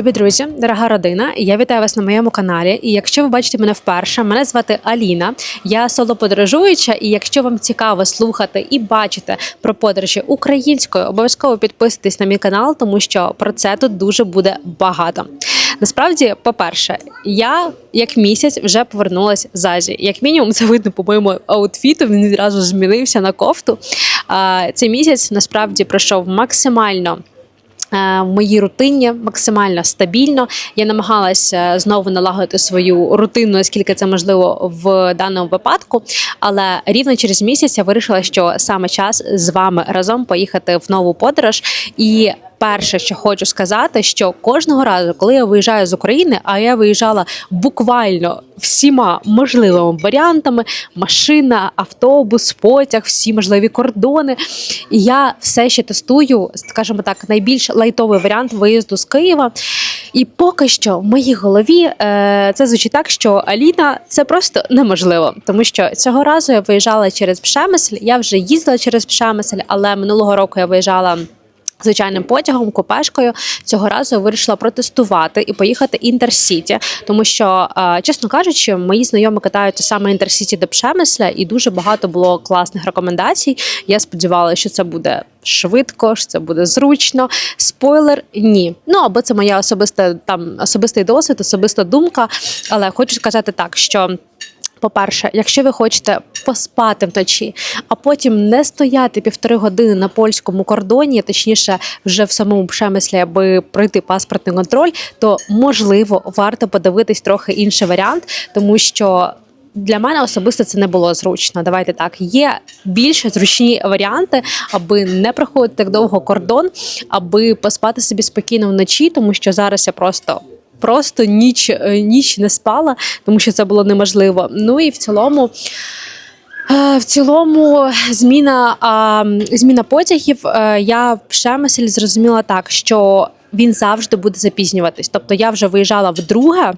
Любі друзі, дорога родина, я вітаю вас на моєму каналі. І якщо ви бачите мене вперше, мене звати Аліна. Я солоподорожуюча. І якщо вам цікаво слухати і бачити про подорожі українською, обов'язково підписуйтесь на мій канал, тому що про це тут дуже буде багато. Насправді, по-перше, я як місяць вже повернулася з Азії. Як мінімум, це видно по моєму аутфіту. Він відразу змінився на кофту. А, Цей місяць насправді пройшов максимально в моїй рутині максимально стабільно. Я намагалася знову налагодити свою рутину, наскільки це можливо в даному випадку. Але рівно через місяць я вирішила, що саме час з вами разом поїхати в нову подорож. І перше, що хочу сказати, що кожного разу, коли я виїжджаю з України, а я виїжджала буквально всіма можливими варіантами: машина, автобус, потяг, всі можливі кордони. І я все ще тестую, скажімо так, найбільш лайтовий варіант виїзду з Києва. І поки що в моїй голові е, це звучить так, що Аліна це просто неможливо, тому що цього разу я виїжджала через Пшемисль. Я вже їздила через Пшемисль, але минулого року я виїжджала. Звичайним потягом, купешкою цього разу вирішила протестувати і поїхати інтерсіті, тому що, е, чесно кажучи, мої знайомі катаються саме інтерсіті до Пшемисля, і дуже багато було класних рекомендацій. Я сподівалася, що це буде швидко, що це буде зручно. Спойлер, ні. Ну або це моя особиста там особистий досвід, особиста думка. Але хочу сказати так, що. По-перше, якщо ви хочете поспати вночі, а потім не стояти півтори години на польському кордоні, точніше, вже в самому Пшемислі, аби пройти паспортний контроль, то можливо варто подивитись трохи інший варіант, тому що. Для мене особисто це не було зручно. Давайте так. Є більш зручні варіанти, аби не проходити так довго кордон, аби поспати собі спокійно вночі, тому що зараз я просто просто ніч, е, ніч не спала, тому що це було неможливо. Ну і в цілому. е, В цілому, зміна, зміна потягів. е, Я в Шемесель зрозуміла так, що він завжди буде запізнюватись. Тобто я вже виїжджала вдруге.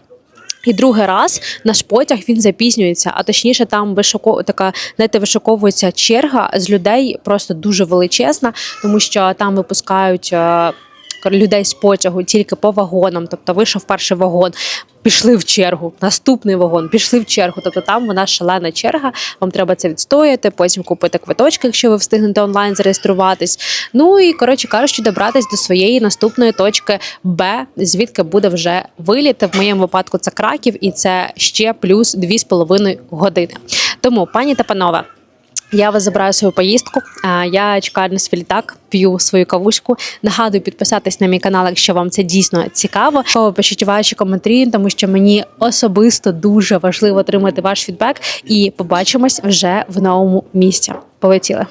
І другий раз наш потяг він запізнюється, а точніше, там вишуко така знаєте, вишуковується черга з людей просто дуже величезна, тому що там випускають. Людей з потягу тільки по вагонам, тобто вийшов перший вагон, пішли в чергу, наступний вагон, пішли в чергу. Тобто там вона шалена черга. Вам треба це відстояти, потім купити квиточки, якщо ви встигнете онлайн зареєструватись. Ну і коротше кажучи, добратись до своєї наступної точки Б, звідки буде вже виліт. В моєму випадку це краків, і це ще плюс 2,5 години. Тому, пані та панове. Я вас забираю свою поїздку. Я чекаю на свій літак, п'ю свою кавуську. Нагадую підписатись на мій канал, якщо вам це дійсно цікаво. Пишіть ваші коментарі, тому що мені особисто дуже важливо отримати ваш фідбек. І побачимось вже в новому місці. Полетіли.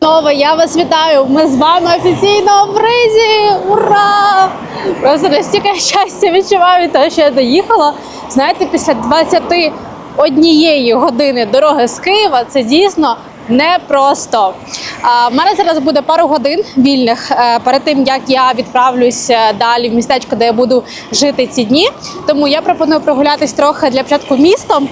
Знову я вас вітаю. Ми з вами офіційно в Ризі. Ура! Просто настільки щастя відчуваю від того, що я доїхала. Знаєте, після 21 години дороги з Києва це дійсно непросто. В мене зараз буде пару годин вільних е, перед тим, як я відправлюсь далі в містечко, де я буду жити ці дні. Тому я пропоную прогулятись трохи для початку містом.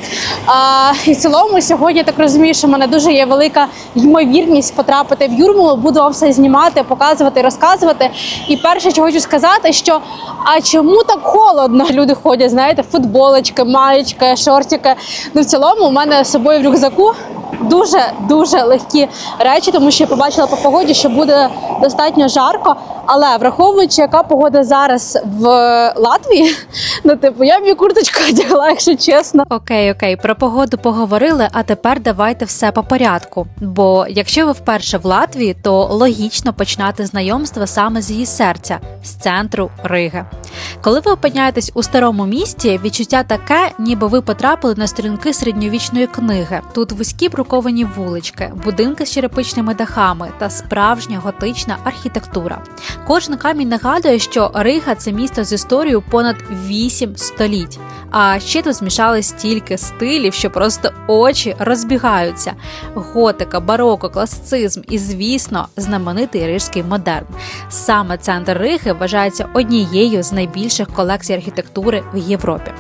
І в цілому сьогодні я так розумію, що в мене дуже є велика ймовірність потрапити в Юрмалу. Буду вам все знімати, показувати, розказувати. І перше, що хочу сказати, що а чому так холодно? Люди ходять, знаєте, футболочки, маєчки, шортики. Ну в цілому у мене з собою в рюкзаку дуже дуже легкі речі, тому що я побачила по погоді, що буде достатньо жарко. Але враховуючи, яка погода зараз в Латвії, ну типу, я б і курточку одягла, якщо чесно. Окей, окей, про погоду поговорили, а тепер давайте все по порядку. Бо якщо ви вперше в Латвії, то логічно починати знайомство саме з її серця, з центру Риги. Коли ви опиняєтесь у старому місті, відчуття таке, ніби ви потрапили на сторінки середньовічної книги. Тут вузькі бруковані вулички, будинки з черепичними дахами та справжня готична архітектура. Кожен камінь нагадує, що Рига це місто з історією понад 8 століть. А ще тут змішали стільки стилів, що просто очі розбігаються: готика, бароко, класицизм і, звісно, знаменитий рижський модерн. Саме центр Риги вважається однією з найбільших колекцій архітектури в Європі.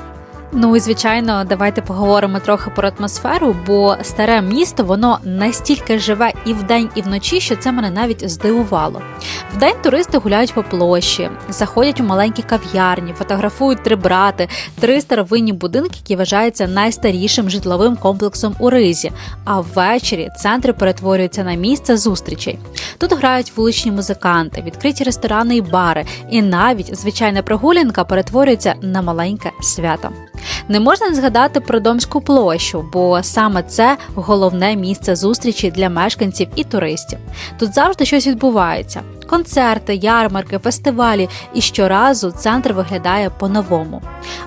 Ну і звичайно, давайте поговоримо трохи про атмосферу, бо старе місто воно настільки живе і вдень, і вночі, що це мене навіть здивувало. Вдень туристи гуляють по площі, заходять у маленькі кав'ярні, фотографують три брати, три старовинні будинки, які вважаються найстарішим житловим комплексом у Ризі. А ввечері центр перетворюється на місце зустрічей. Тут грають вуличні музиканти, відкриті ресторани і бари, і навіть звичайна прогулянка перетворюється на маленьке свято. Не можна не згадати про Домську площу, бо саме це головне місце зустрічі для мешканців і туристів. Тут завжди щось відбувається: концерти, ярмарки, фестивалі, і щоразу центр виглядає по-новому.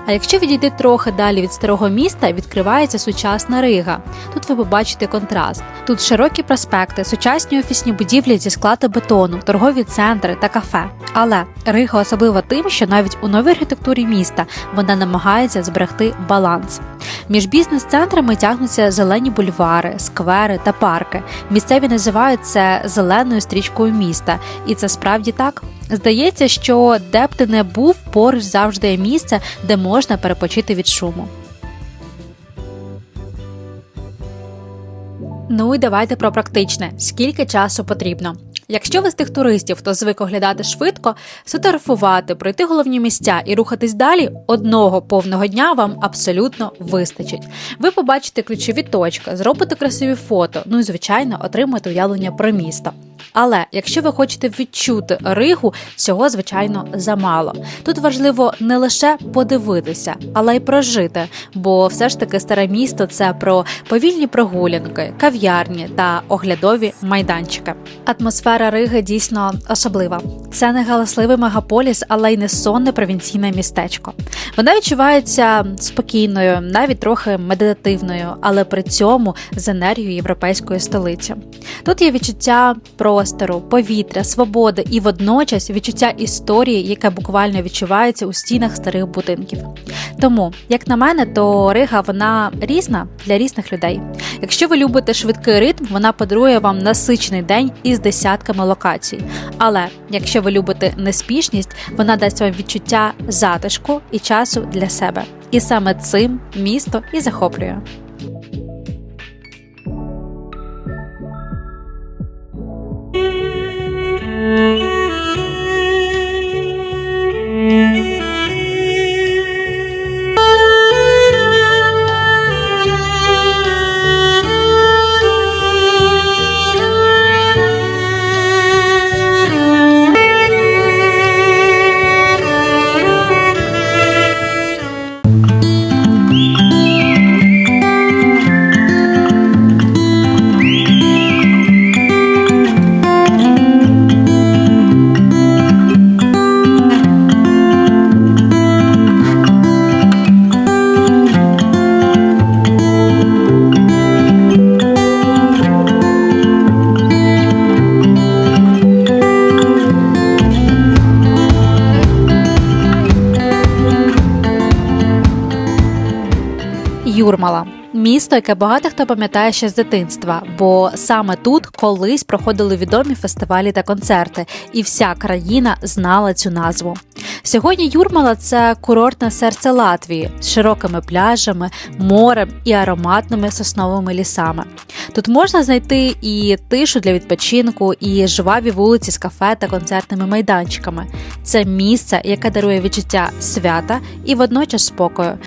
А якщо відійти трохи далі від старого міста, відкривається сучасна Рига. Тут ви побачите контраст. Тут широкі проспекти, сучасні офісні будівлі зі складу бетону, торгові центри та кафе. Але Рига особлива тим, що навіть у новій архітектурі міста вона намагається зберегти баланс. Між бізнес-центрами тягнуться зелені бульвари, сквери та парки. Місцеві називають це зеленою стрічкою міста, і це справді так. Здається, що де б ти не був, поруч завжди є місце, де можна перепочити від шуму. Ну і давайте про практичне. Скільки часу потрібно? Якщо ви з тих туристів, хто звик оглядати швидко, сфотографувати, пройти головні місця і рухатись далі, одного повного дня вам абсолютно вистачить. Ви побачите ключові точки, зробите красиві фото, ну і звичайно отримаєте уявлення про місто. Але якщо ви хочете відчути Ригу, цього звичайно замало. Тут важливо не лише подивитися, але й прожити, бо все ж таки старе місто це про повільні прогулянки, кав'ярні та оглядові майданчики. Атмосфера Риги дійсно особлива. Це не галасливий мегаполіс, але й не сонне провінційне містечко. Вона відчувається спокійною, навіть трохи медитативною, але при цьому з енергією європейської столиці. Тут є відчуття простору, повітря, свободи і водночас відчуття історії, яке буквально відчувається у стінах старих будинків. Тому, як на мене, то Рига вона різна для різних людей. Якщо ви любите швидкий ритм, вона подарує вам насичений день із десятками локацій. Але якщо ви любите неспішність, вона дасть вам відчуття затишку і часу для себе. І саме цим місто і захоплює. Юрмала. Місто, яке багато хто пам'ятає ще з дитинства, бо саме тут колись проходили відомі фестивалі та концерти, і вся країна знала цю назву. Сьогодні Юрмала це курортне серце Латвії з широкими пляжами, морем і ароматними сосновими лісами. Тут можна знайти і тишу для відпочинку, і жваві вулиці з кафе та концертними майданчиками. Це місце, яке дарує відчуття свята і водночас спокою.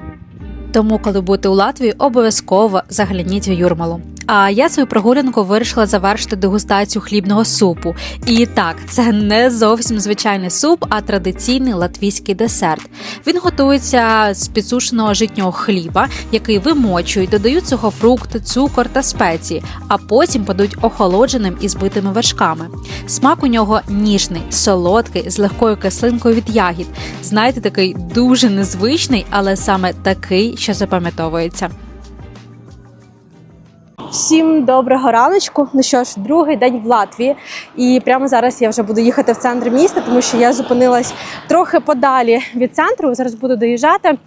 Тому, коли будете у Латвії, обов'язково загляніть у Юрмалу. А я свою прогулянку вирішила завершити дегустацію хлібного супу. І так, це не зовсім звичайний суп, а традиційний латвійський десерт. Він готується з підсушеного житнього хліба, який вимочують, додають сухофрукти, цукор та спеції, а потім подають охолодженим і збитими вершками. Смак у нього ніжний, солодкий, з легкою кислинкою від ягід. Знаєте, такий дуже незвичний, але саме такий, що запам'ятовується. Всім доброго раночку. Ну що ж, другий день в Латвії, і прямо зараз я вже буду їхати в центр міста, тому що я зупинилась трохи подалі від центру. Зараз буду доїжджати.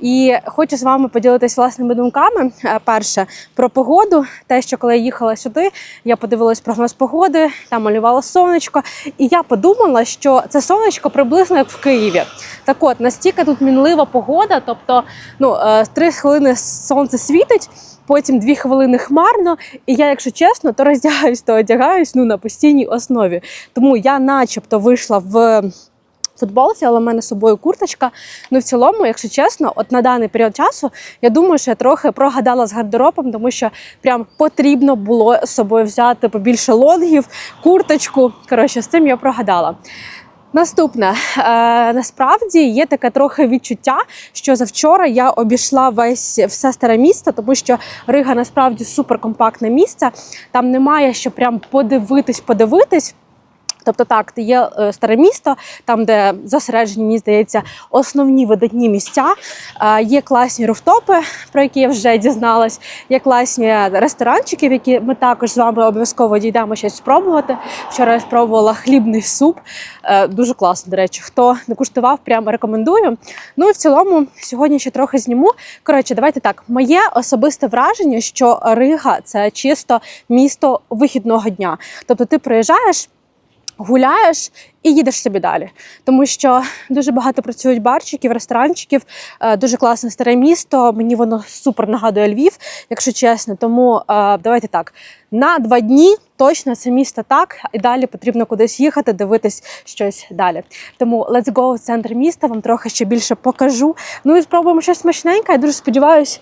І хочу з вами поділитися власними думками. Е, Перше про погоду. Те, що коли я їхала сюди, я подивилась прогноз погоди, там малювало сонечко, і я подумала, що це сонечко приблизно як в Києві. Так от настільки тут мінлива погода, тобто ну е, три хвилини сонце світить. Потім дві хвилини хмарно, і я, якщо чесно, то роздягаюсь, то одягаюсь ну на постійній основі. Тому я, начебто, вийшла в футболці, але в мене з собою курточка. Ну, в цілому, якщо чесно, от на даний період часу я думаю, що я трохи прогадала з гардеробом, тому що прям потрібно було з собою взяти побільше лонгів, курточку. Коротше, з цим я прогадала. Наступне е, насправді є таке трохи відчуття, що завчора я обійшла весь все старе місто, тому що Рига насправді суперкомпактне місце. Там немає що прям подивитись, подивитись. Тобто так, є е, старе місто, там, де зосереджені, мені здається, основні видатні місця. Е, Є класні руфтопи, про які я вже дізналась. Є класні ресторанчики, в які ми також з вами обов'язково дійдемо щось спробувати. Вчора я спробувала хлібний суп. Е, Дуже класно, до речі. Хто не куштував, прямо рекомендую. Ну і в цілому, сьогодні ще трохи зніму. Коротше, давайте так. Моє особисте враження, що Рига це чисто місто вихідного дня. Тобто, ти приїжджаєш гуляєш і їдеш собі далі. Тому що дуже багато працюють барчиків, ресторанчиків, е, дуже класне старе місто. Мені воно супер нагадує Львів, якщо чесно. Тому е, давайте так. На два дні точно це місто так, і далі потрібно кудись їхати, дивитись щось далі. Тому let's go в центр міста, вам трохи ще більше покажу. Ну і спробуємо щось смачненьке. Я дуже сподіваюся,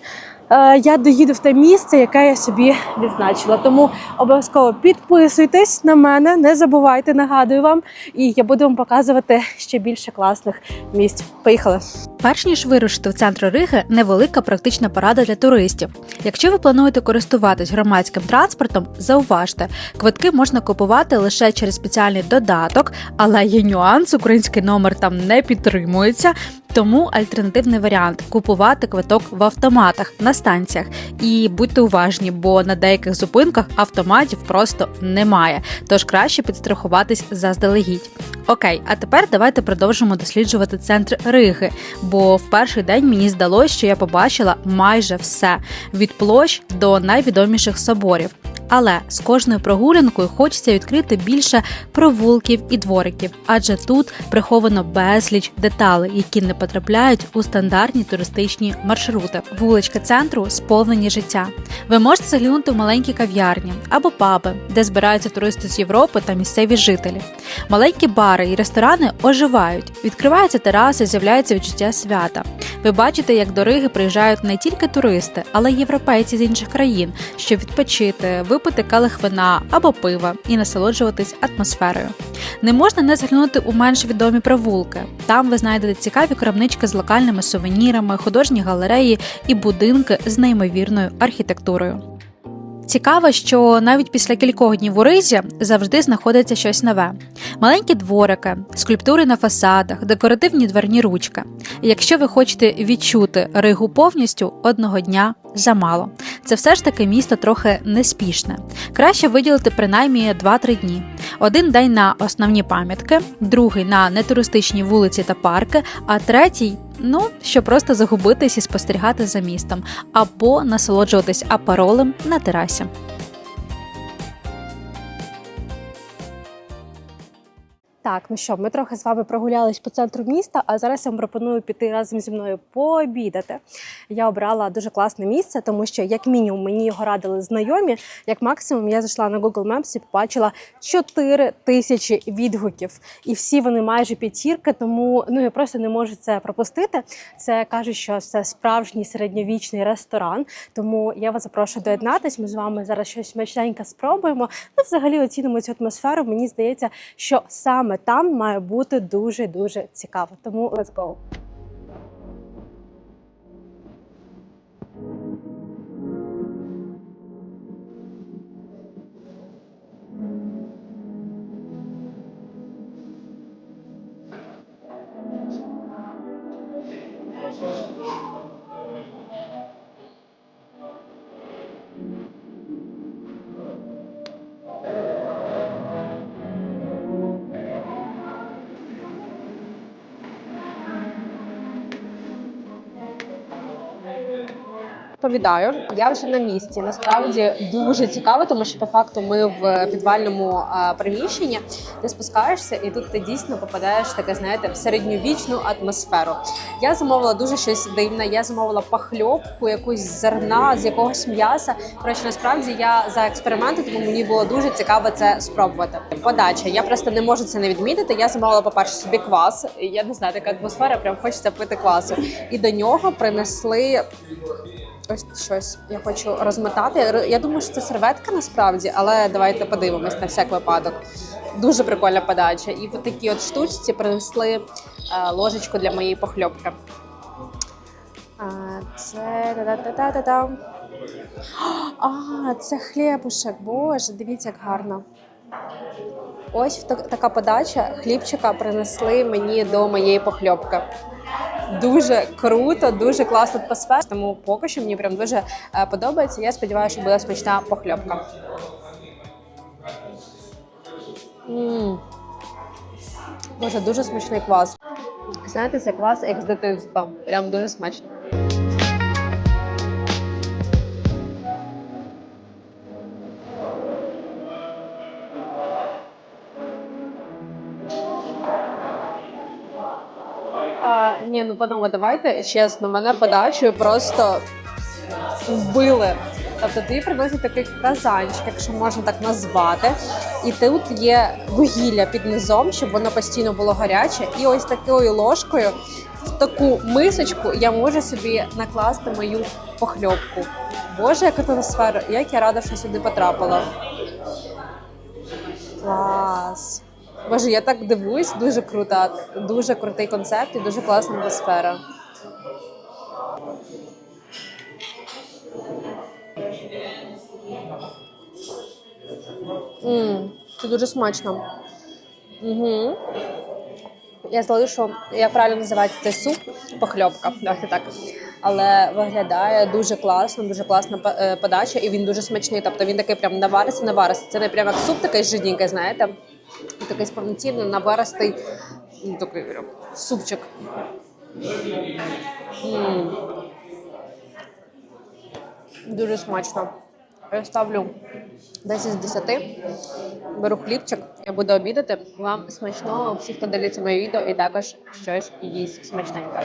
я доїду в те місце, яке я собі відзначила. Тому обов'язково підписуйтесь на мене, не забувайте, нагадую вам, і я буду вам показувати ще більше класних місць. Поїхали! Перш ніж вирушити в центр Риги, невелика практична порада для туристів. Якщо ви плануєте користуватись громадським транспортом, зауважте, квитки можна купувати лише через спеціальний додаток, але є нюанс, український номер там не підтримується. Тому альтернативний варіант купувати квиток в автоматах на станціях. І будьте уважні, бо на деяких зупинках автоматів просто немає. Тож краще підстрахуватись заздалегідь. Окей, а тепер давайте продовжимо досліджувати центр Риги, бо в перший день мені здалося, що я побачила майже все від площ до найвідоміших соборів. Але з кожною прогулянкою хочеться відкрити більше провулків і двориків, адже тут приховано безліч деталей, які не потрапляють у стандартні туристичні маршрути. Вулички центру сповнені життя. Ви можете заглянути в маленькі кав'ярні або паби, де збираються туристи з Європи та місцеві жителі. Маленькі бари і ресторани оживають, відкриваються тераси, з'являється відчуття свята. Ви бачите, як до Риги приїжджають не тільки туристи, але й європейці з інших країн, щоб відпочити, випити калих вина або пива і насолоджуватись атмосферою. Не можна не заглянути у менш відомі провулки. Там ви знайдете цікаві крамнички з локальними сувенірами, художні галереї і будинки з неймовірною архітектурою. Цікаво, що навіть після кількох днів у Ризі завжди знаходиться щось нове: маленькі дворики, скульптури на фасадах, декоративні дверні ручки. Якщо ви хочете відчути Ригу повністю, одного дня замало. Це все ж таки місто трохи неспішне. Краще виділити принаймні 2-3 дні. Один день на основні пам'ятки, другий на нетуристичні вулиці та парки, а третій. Ну, щоб просто загубитись і спостерігати за містом, або насолоджуватись аперолем на терасі. Так, ну що, ми трохи з вами прогулялись по центру міста, а зараз я вам пропоную піти разом зі мною пообідати. Я обрала дуже класне місце, тому що, як мінімум, мені його радили знайомі. Як максимум, я зайшла на Google Maps і побачила 4 тисячі відгуків. І всі вони майже п'ятірки, тому ну я просто не можу це пропустити. Це кажуть, що це справжній середньовічний ресторан. Тому я вас запрошую доєднатись. Ми з вами зараз щось смачненьке спробуємо. Ну, взагалі оцінимо цю атмосферу. Мені здається, що саме там має бути дуже дуже цікаво. Тому let's go! Розповідаю. Я вже на місці. Насправді дуже цікаво, тому що по факту ми в підвальному приміщенні. Ти спускаєшся, і тут ти дійсно попадаєш таке, знаєте, в середньовічну атмосферу. Я замовила дуже щось дивне. Я замовила пахльопку, якусь зерна, з якогось м'яса. Коротше, насправді я за експерименти, тому мені було дуже цікаво це спробувати. Подача. Я просто не можу це не відмітити. Я замовила, по-перше, собі квас. Я не знаю, така атмосфера, прям хочеться пити квасу. І до нього принесли. Ось щось я хочу розмотати. Я думаю, що це серветка насправді, але давайте подивимось на всяк випадок. Дуже прикольна подача. І в такій от штучці принесли е, ложечку для моєї похльопки. Це та-та-та-та-та. А, це хлібушек. Боже, дивіться, як гарно. Ось так- така подача хлібчика принесли мені до моєї похльопки. Дуже круто, дуже класна атмосфера. Тому поки що мені прям дуже е, подобається. Я сподіваюся, що буде смачна похльопка. М. Боже, дуже смачний квас. Знаєте, це квас як з дитинства. Прям дуже смачно. Ні, ну подумай, давайте чесно, мене подачею просто вбили. Тобто тобі приносять такий казанчик, якщо можна так назвати, і тут є вугілля під низом, щоб воно постійно було гаряче. І ось такою ложкою в таку мисочку я можу собі накласти мою похльопку. Боже, яка атмосфера, як я рада, що сюди потрапила. Клас. Боже, я так дивуюсь, дуже крута, дуже крутий концепт і дуже класна атмосфера. Мм, це дуже смачно. Угу. Я залишу, як правильно називається цей суп, похльопка. Давайте так. Але виглядає дуже класно, дуже класна е, подача, і він дуже смачний. Тобто він такий прям наваристий, наваристий. Це не прям як суп такий жиденький, знаєте. І такий повноцінний, наваристий ну, такий супчик. М. Дуже смачно. Я ставлю 10 з 10. Беру хлібчик, я буду обідати. Вам смачного, всі, хто дивиться моє відео, і також щось їсть смачненьке.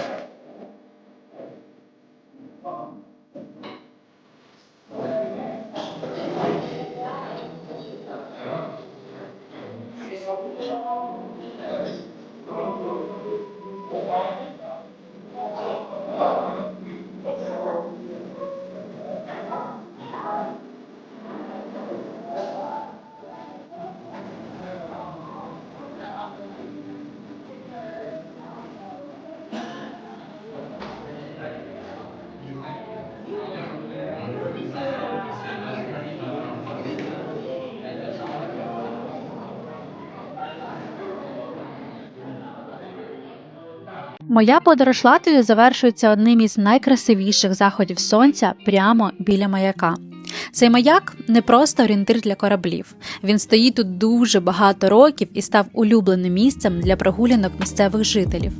Моя подорож Латвією завершується одним із найкрасивіших заходів сонця прямо біля маяка. Цей маяк не просто орієнтир для кораблів. Він стоїть тут дуже багато років і став улюбленим місцем для прогулянок місцевих жителів.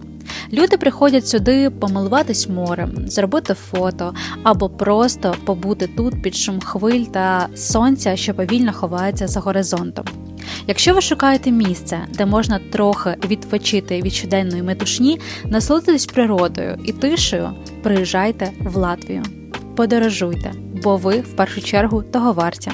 Люди приходять сюди помилуватись морем, зробити фото або просто побути тут під шум хвиль та сонця, що повільно ховається за горизонтом. Якщо ви шукаєте місце, де можна трохи відпочити від щоденної метушні, насолодитись природою і тишею, приїжджайте в Латвію. Подорожуйте, бо ви в першу чергу того варті.